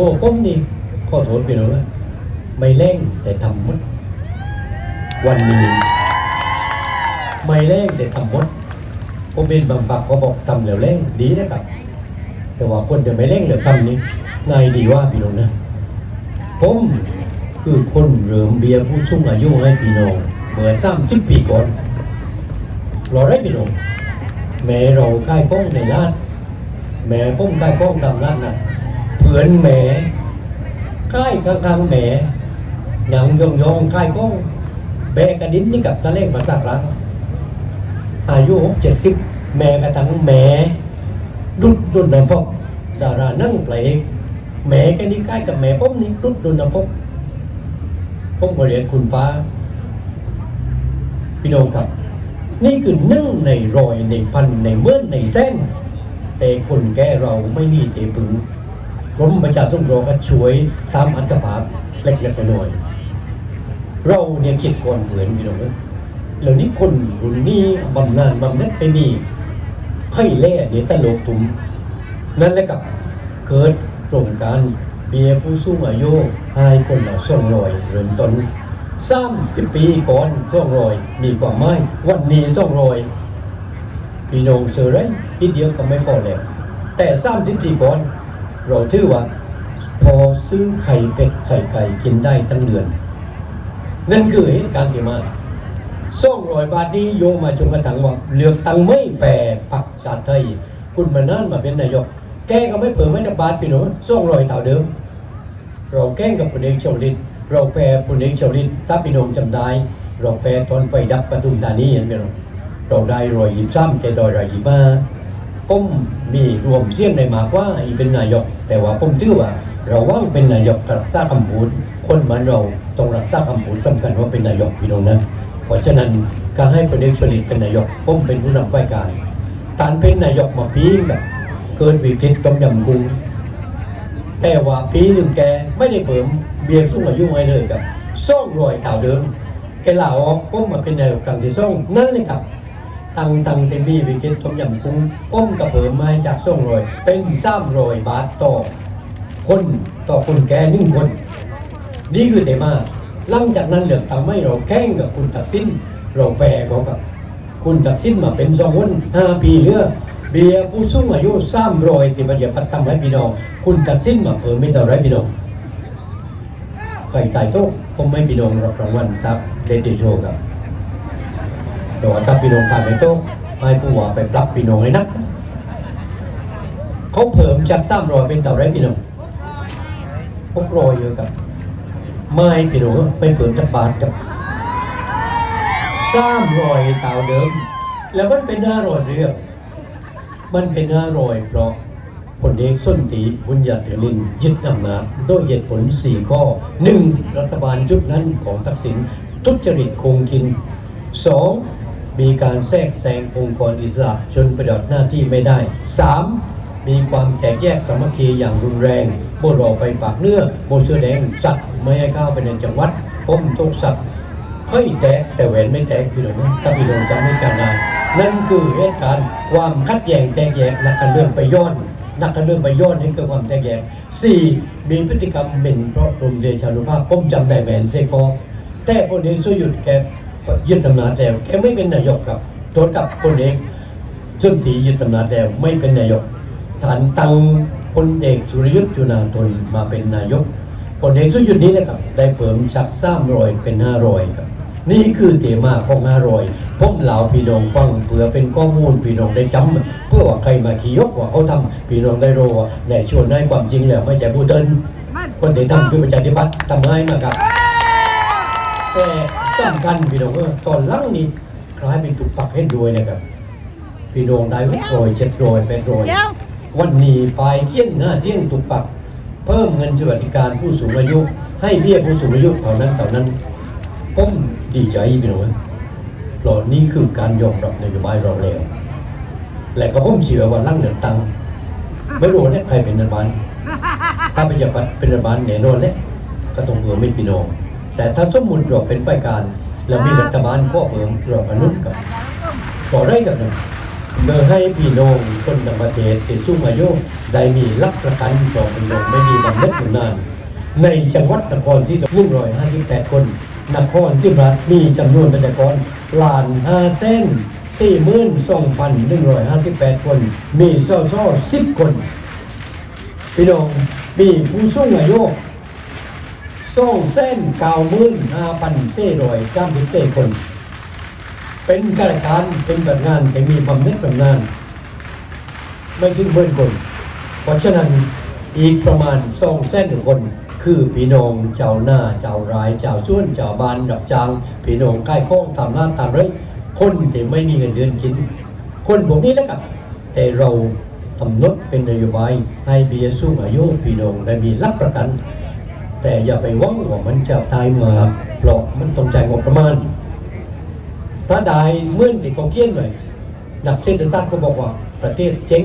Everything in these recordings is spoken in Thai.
โอ้ผมนี่ขอโทษพี่น้องนะไม่เร่งแต่ทำหมดวันนี้ ไม่เร่งแต่ทำหมดผมเป็นบางฝักเขาบอกทำแล้วเร่งดีนะครับ แต่ว่าคนจะไม่เร่งแล้วทำนี่นายดีว่าพี่น้องนะผมคือคนเริ่มเบียร์ผู้สูงอายุให้พี่น้องเมื่อสามสิบปีก่อนเราได้พี่น้องแม่เราใกล้ก้องในร้านแม่ผมใกล้ก้องตามร้านน่ะ เพื่อนแม่ใกล้ข้างๆแม่หนังยองยองๆใกล้ก้องแบกกระดิ้นนี่กับตะเล่งมาสักร้านอายุเจ็ดสิบแม่กระตังแม่ดุดดุดนำพอกดารานั่งเพลงแม่แกนี่ใกล้กับแม่ผมนี่รุดโดนน้ำพกผมก็เรียนคุณป้าพี่น้องครับ นี่คือนึ่งในรอยในพันในเมื่อนในเส้น แต่คนแก่เราไม่มีเทพึง กรมประชาสงเคราะห์ก็ช่วยตามอัตภาพเล็กๆน้อยๆเราเนี่ยคิดก่อนเหมือนพี่น้องเอ้ยแล้วนี่คนรุ่นนี้บำนาญบำเน็จไปมีไข้แล่เนี่ยตลกตุ่มนั่นแหละกับเกิดโครงการเบียร์ผู้สูงอายุให้คนละสองรอยเริ่มต้นสามสิบปีก่อนสองรอยมีความหมายวันนี้สองรอยพี่น้องเสือไรอีเดียวก็ไม่พอแล้วแต่สามสิบปีก่อน เราถือว่า พอซื้อไข่เป็ดไข่ไก่กินได้ทั้งเดือน นั่นคือเหตุการณ์ที่มาสองรอยบาทนี้โยมาจนกระทั่งว่าเลือกตังไม่แปรปักชาติไทย คุณมานั่นมาเป็นนายก แกก็ไม่เปิดไม่จะบาทพี่หนูส่งรอยเท่าเดิม เราแก้งกับพลเอกชวลิตเราแปรพลเอกชวลิตถ้าพี่น้องจำได้ เราแปรตอนไฟดับปทุมธานีเห็นไหมเราเราได้รอยยิบซ้ำแกดอยรอยยิบมา ผมมีรวมเสียงในมากว่าอีเป็นนายก แต่ว่าผมถือว่าเราว่างเป็นนายกรักษาคำพูดคนเหมือนเราต้องรักษาคำพูดสำคัญว่าเป็นนายกพี่น้องนะเพราะฉะนั้นการให้พลเอกชวลิตเป็นนายกผมเป็นผู้นำฝ่ายการตานเป็นนายกมาปีกับเกินวิกฤตต้มยำกุ้งแต่ว่าปีหนึ่งแกไม่ได้เพิ่มเบียร์สูงอายุไว้เลยครับส่องรอยเต่าเดิมแกลาออกผมมาเป็นนายกครั้งที่สองนั่นเลยครับ ตังตังเต็มมีวิกฤตต้มยำกุ้งผมก็เพิ่มมาจากส่งรอยเป็นสามรอยบาทต่อคนต่อคนแกนึ่งคน นี่คือเตมาหลังจากนั้นเหลือทำให้เราแข่งกับคุณตักสินเราแปรกับ คุณตักสินมาเป็นสองคนห้าปีเรือเบียร์ผู้สูงอายุสามรอยที่มันจะพัฒนาให้พี่น้อง คุณตักสินมาเพิ่มไม่เท่าไรพี่น้องใครตายโต๊ะผมไม่พี่น้องรับรางวัลตับเดดโชว์ครับ แต่ว่าตับพี่น้องตายไปโต๊ะให้ผู้ว่าไปปรับพี่น้องให้นักเขาเพิ่มจากสามรอยเป็นเท่าไรพี่น้องหกรอยเยอะครับไม่พี่หนูไปเปิดจับบาทกับสร้างรอยเต่าเดิม แล้วมันเป็นห้ารอยเรื่องมันเป็นห้ารอยเพราะผลเอกส้นตีบุญญาเถลินยึดอำนาจโดยเหตุผลสี่ข้อหนึ่งรัฐบาลชุดนั้นของทักษิณทุจริตคงกินสอง มีการแทรกแซงองค์กรอิสระจนประโยชน์หน้าที่ไม่ได้สามมีความแตกแยกสามัคคีอย่างรุนแรงโบรอไปปากเนื้อโบเสื้อแดงสัตว์ไม่ให้ก้าวไปในจังหวัดพ้มทุกสัตว์ค่อยแตกแต่แหวนไม่แตกพี่น้องนะถ้าพี่น้องจำไม่จำได้นั่นคือเหตุการณ์ความคัดแย้งแตกแยกนักการเมืองไปย้อนนักการเมืองไปย้อนนี่คือความแตกแยกสี่มีพฤติกรรมหมิ่นเพราะกลุ่มเดชานุภาพผมจำได้แหวนเซกอแต่พลเอกสุยุทธแก ยึดอำนาจแล้วแกไม่เป็นนายกครับโทษกับพลเอกสุนทรียึดอำนาจแล้วไม่เป็นนายกฐานตังพลเอกสุรยุทธ์จุนาทนมาเป็นนายกพลเอกสุรยุทธ์นี้นะครับ ได้เพิ่มจากสามรอยเป็นห้ารอยครับ นี่คือเตมาของห้ารอยผมเหล่าพี่น้องฟังเพื่อเป็นข้อมูลพี่น้องได้จำเพื่อว่าใครมาขี่ยกว่าเขาทำพี่น้องได้รู้ว่าในชวนได้ความจริงแล้วไม่ใช่ผู้เดินคนที่ทำคือประชาธิปัตย์ทำง่ายมากครับแต่ สำคัญพี่น้องเออตอนหลังนี้คล้ายเป็นตุกปักให้ด้วยนะครับ พี่น้องได้หกรอยเจ็ดรอยแปดรอยเดี๋ยววันนี้ปลายเที่ยงหน้าเที่ยงตุกปัก เพิ่มเงินสวัสดิการผู้สูงอายุ ให้เบี้ยผู้สูงอายุเท่านั้นเท่านั้นผมดีใจพี่น้องเพราะนี่คือการยอมรับนโยบายเราแล้ว และก็ผมเชื่อว่าลั่งเหนือตังไม่รู้ว่าเนี่ยใครเป็นรัฐบาลถ้าประชาธิปัตย์เป็นรัฐบาลแน่นอนแหละก็ต้องเพิ่มไม่พี่น้อง แต่ถ้าสมมุติเราเป็นฝ่ายการแล้วมีรัฐบาลก็เพิ่มเราอนุนกับต่อได้กับหนึ่งเพื่อให้พี่น้องคนต่างประเทศที่สูงอายุได้มีรับประกันต่อเป็นลงไม่มีบำเหน็จบำนาญในจังหวัดนครที่หนึ่งร้อยห้าสิบแปดคนนครที่รัฐมีจำนวนประชากรล้านห้าเส้นสี่หมื่นสองพันหนึ่งร้อยห้าสิบแปดคน มีสสสิบคน พี่น้องมีผู้สูงอายุ สองเส้นเก้ามื่นห้าพันเจ็ดร้อยสามสิบเจ็ดคน เป็นข้ารการเป็นแบบงานแต่มีบำเน็จบำนาญไม่ถึงหมื่นคน เพราะฉะนั้นอีกประมาณสองแสนหนึ่งคน คือพี่น้องเจ้าหน้าเจ้ารายเจ้าส่วนเจ้าบ้านดับจางพี่น้องใกล้ข้องตามร้านตามเรื่องคนที่ไม่มีเงินเดือนกิน คนพวกนี้แหล้วกับแต่เรากำหนดเป็นนโยบายให้เบียสูงอายุพี่น้องได้มีรับประกัน แต่อย่าไปหวังว่ามันจะตายมาเพราะมันต้องจ่ายงบประมาณ ถ้าได้เมื่อนี่เขาเขียนไว้นักเศรษฐศาสตร์ก็บอกว่าประเทศเจ๊ง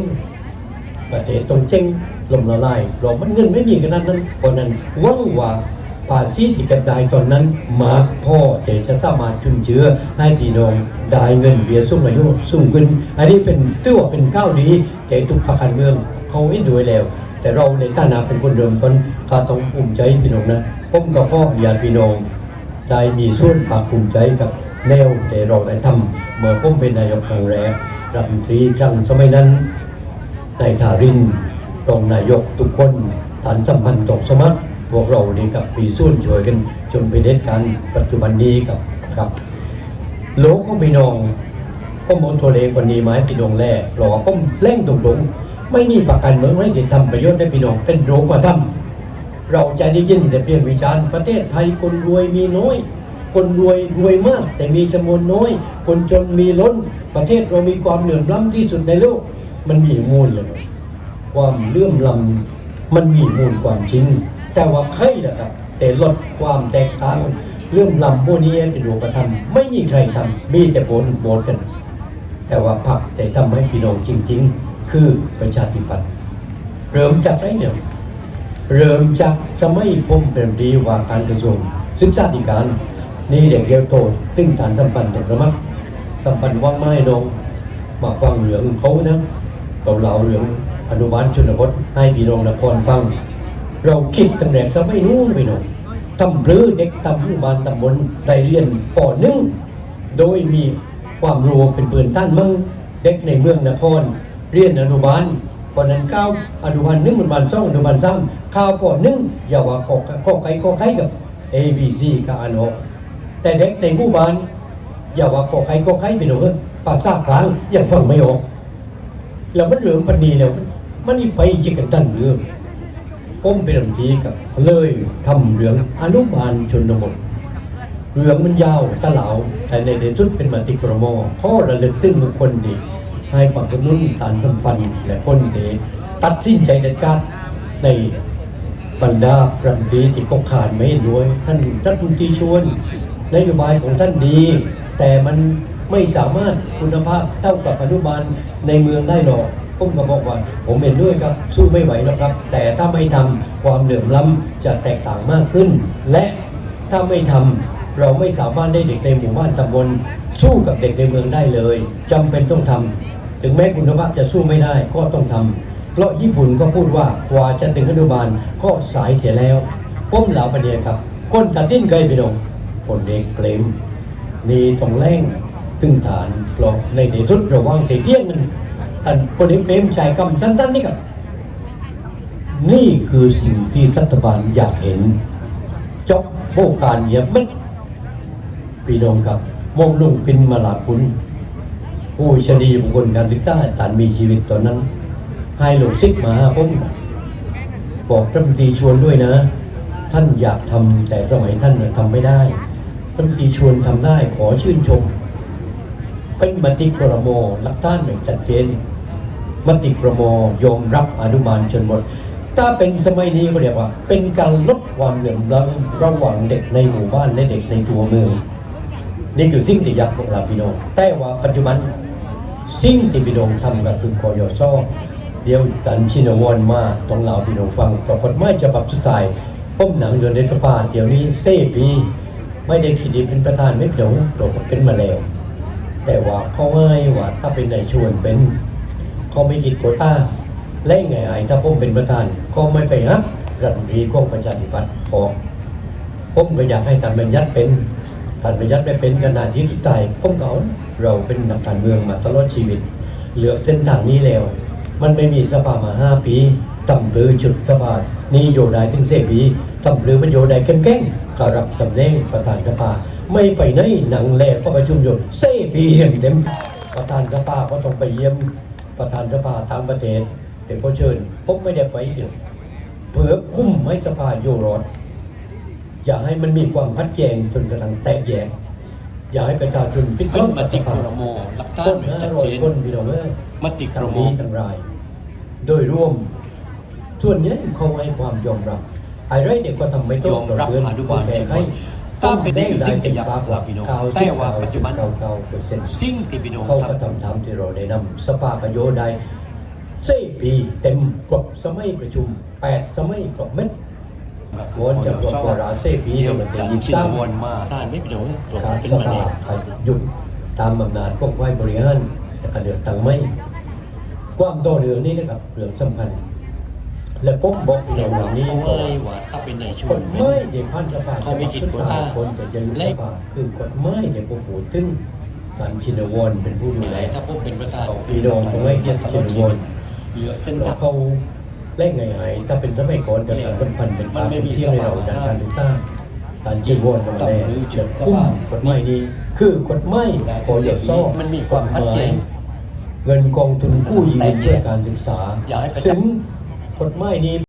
ประเทศต้องเจ๊งลมละลายเรามันเงินไม่มีขนาดนั้นเพราะนั้นหวังว่าภาษีที่ก็บได้ตอนนั้นมากพอที่จะสามารถจุนเจือให้พี่น้องได้เงินเบี้ยสูงอายุสูงขึ้น อันนี้เป็นตัวเป็นก้าวดีแก่ทุกภาคการเมืองเขาเห็นด้วยแล้ว แต่เราในฐานะเป็นคนเดิมคนก็ต้องภูมิใจพี่น้องนะผมกับพ่อญาติพี่น้องได้มีส่วนภาคภูมิใจกับแนวที่เราได้ทำเมื่อผมเป็นนายกครั้งแรกรัฐมนตรีครั้งสมัยนั้นนายทารินรองนายกทุกคนฐานสัมพันธ์ตกสมัครพวกเรานี่กับปีส่วนช่วยกันจนเป็นเหตุการณ์ปัจจุบันนี้กับครับโลกของพี่น้องผมมองโทรเลคนนี้ไหมพี่น้องแร่หรอผมเล่งตรงๆ ไม่มีประกันเมืองไม่ได้ทำประโยชน์ให้พี่น้องเป็นโรคมาทำเราจะได้ยินแต่เพียงวิจารณ์ประเทศไทยคนรวยมีน้อย คนรวยรวยมาก แต่มีจำนวนน้อย คนจนมีล้น ประเทศเรามีความเหลื่อมล้ำที่สุดในโลก มันมีมูลเลยความเลื่อมล้ำมันมีมูลความจริง แต่ว่าใครล่ะครับ แต่ลดความแตกต่างเลื่อมล้ำพวกนี้เป็นรูปธรรมไม่มีใครทำมีแต่โบนโบนกัน แต่ว่าพรรคแต่ทำให้พี่น้องจริง ๆ คือประชาธิปัตย์เริ่มจากไรเนี่ยเริ่มจากสมัยผมเป็นรัฐมนตรีว่าการกระทรวงศึกษาธิการ นี่เด็กเดียวโตตึงฐานสัมพันธ์ตกระมักสัมพันธ์ว่างไม้นองมาฟังเหลืองเขานะเราเล่าเหลืองอนุบาลชนบทให้พี่น้องนครฟัง เราคิดตั้งแต่สมัยนู้นไปหน่อยทำรือเด็กตำอนุบาลตำบลได้เรียนปหนึ่งโดยมีความรู้เป็นปืนต้านมั่งเด็กในเมืองนคร เรียนอนุบาลก่อนนั้นก้าวอนุบาลหนึ่งอนุบาลสองอนุบาลสามข้าวปหนึ่งอย่าว่าก็ก็ไก่ก็ไข่กับ A B C กับอันออกแต่เด็กในหมู่บ้านอย่าว่าก็ไข่ก็ไข่ไปหนูภาษากลางยังฟังไม่ออกแล้วมันเหลืองปันนีแล้ว มันนี่ไปจิกกันตั้นเรื่องผมเป็นรัฐมนตรีกับเลยทำเรื่องอนุบาลชนบทเรื่องมันยาวตะเหลาแต่ในที่สุดเป็นมติกรมข้อระลึกตึ้งบุคคลดี ให้ความกำนุนตานสัมพันธ์และคนดีตัดสินใจเด็ดขาดในบรรดารัฐมนตรีที่ก็ขาดไม่ด้วย ท่านรัฐมนตรีชวนนโยบายของท่านดี แต่มันไม่สามารถคุณภาพเท่ากับอนุบาลในเมืองได้หรอกผมก็บอกว่าผมเห็นด้วยครับสู้ไม่ไหวแล้วครับ แต่ถ้าไม่ทำความเหลื่อมล้ำจะแตกต่างมากขึ้น และถ้าไม่ทำเราไม่สามารถได้เด็กในหมู่บ้านตำบลสู้กับเด็กในเมืองได้เลยจำเป็นต้องทำ ถึงแม้คุณภาพจะสู้ไม่ได้ก็ต้องทำเพราะญี่ปุ่นก็พูดว่ากว่าจะถึงอนุบาลก็สายเสียแล้วผมเหล่าประเดียครับคนตัดทิ้นเคยไปดงคนเด็กเปลมนี่ต้องแรงตึงฐานเพราในที่สุดระวังตีเที่ยงมันท่านพลเอกเปรมชัยคำสั้นๆนี่ครับนี่คือสิ่งที่รัฐบาลอยากเห็นจบโครงการเยี่ยมดพี่น้องครับมองลงพินมาลาคุณ ผู้ชดีบุคคลการศึกษาตานมีชีวิตตอนนั้น ให้หลงซิกมาผมบอกรัฐมนตีชวนด้วยนะ ท่านอยากทำแต่สมัยท่านน่ะทำไม่ได้รัฐมนตีชวนทำได้ขอชื่นชม เป็นมติครมหลักต้านอย่างชัดเจนมติครมยอมรับอนุบาลชนบทถ้าเป็นสมัยนี้ก็เรียกว่า เป็นการลดความเหลื่อมล้ำระหว่างเด็กในหมู่บ้านและเด็กในตัวเมืองนี่คือสิ่งที่อยากบอกลาพี่น้องแต่ว่าปัจจุบัน สิ่งที่พี่น้องทำก็คือกยศเดี๋ยวจันชินวรมาต้องเล่าพี่น้องฟังปรากฏไม่ฉบับสุดท้ายผมหนังอยู่ในสภาเดี๋ยวนี้เซปีไม่ได้คิดดีเป็นประธานไม่ดี๋ยวปรากเป็นมาแล้ว แต่ว่าเขาให้ว่าถ้าเป็นนายชวนเป็นเขาไม่คิดโควต้าและไงไอ้ถ้าผมเป็นประธานก็ไม่ไปฮักรัฐมนตรีของประชาธิปัตย์พอผมก็อยากให้ท่านบัญญัติเป็น ท่านบัญญัติได้เป็นขนาดที่สุดท้ายผมก็เอาเราเป็นนักการเมืองมาตลอดชีวิต เหลือเส้นทางนี้แล้ว มันไม่มีสภามาห้าปีตำหรือจุดสภานี่โยได้ถึงเสปีตำหรือมันโยได้แก้งๆกรับตำแหน่งประธานสภาไม่ไปไหนหนังแลก็ประชุมอยู่เสปีเต็มๆประธานสภาก็ต้องไปเยี่ยมประธานสภาตางประเทศเดี๋ยวก็เชิญผมไม่ได้ไปเดี๋ยวเพื่อคุ้มให้สภาอยู่รอด อย่าให้มันมีความพัดแยงจนกระทั่งแตกแยก อย่าให้ประชาชนพิดเป็นมติครมหลักต้ต้านนไว้ห้าชัดร้อเจยนคนพี่น้องเอ้ยมติครทั้งมนี้ทั้งราย โดยร่วม ส่วนนี้เขาให้ความยอมรับอะไรเด็กก็ทำไม่ต้ยอองมรับเดือนอนุก็บาลแพ้ทุกคให้นถ้าเป็นได้อยู่สิ่งที่อยากปากหลับพี่น้องเก้าแต่สิบว่าเก้าปัจจุบันเก้าเก้าเปอร์เซ็นต์สิ่งที่พี่น้องเขาทก็ทำตามที่เราได้นำสภาประโยชน์ได้สี่ปีเต็มกรอบสมัยประชุมแปดสมัยกรอบเม็ดำวอนจะกวาระเสพีเดี๋ยวมันเป็นจากยิบชินซ้ำวนมาต้านไม่พี่น้องตัวการเป็นสมาภาเนี่ยหยุดตามอำนาจของฝ่ายบริหารและการเลือกตั้งไม่ความโตเรื่องนี้นะครับเรื่องสำคัญและผมบอกพี่แต่น้องว่าวันนี้เขาก็เอ่ยว่าถ้าเป็นในช่กวงฎหเป็มายนเด็กพันสภาเขามีขีดโควต้าคนแต่จะยุบและสภาคือกฎหมายเด็กผมพูดถึงการชินวรเป็นผู้ดูแลถ้าผมเป็นประธานพี่น้องผมไม่เกียรติชินวรเหลือเส้นแล้ทาวงเขา เล่นไงไงถ้าเป็นสมัยก่อนกับการต้นพันเป็นมันไม่มีเชี่ยวในเราสภาด้านการศึกษาการชินวรกันมาแน่หรือจุดคุ้มกฎหมายนี้ คือกฎหมายขอเสียซ่อมันมีความชัดเจนเงินกองทุนกู้ยืมเพื่อการศึกษาอยากให้ประชาซึ่งกฎหมายนี้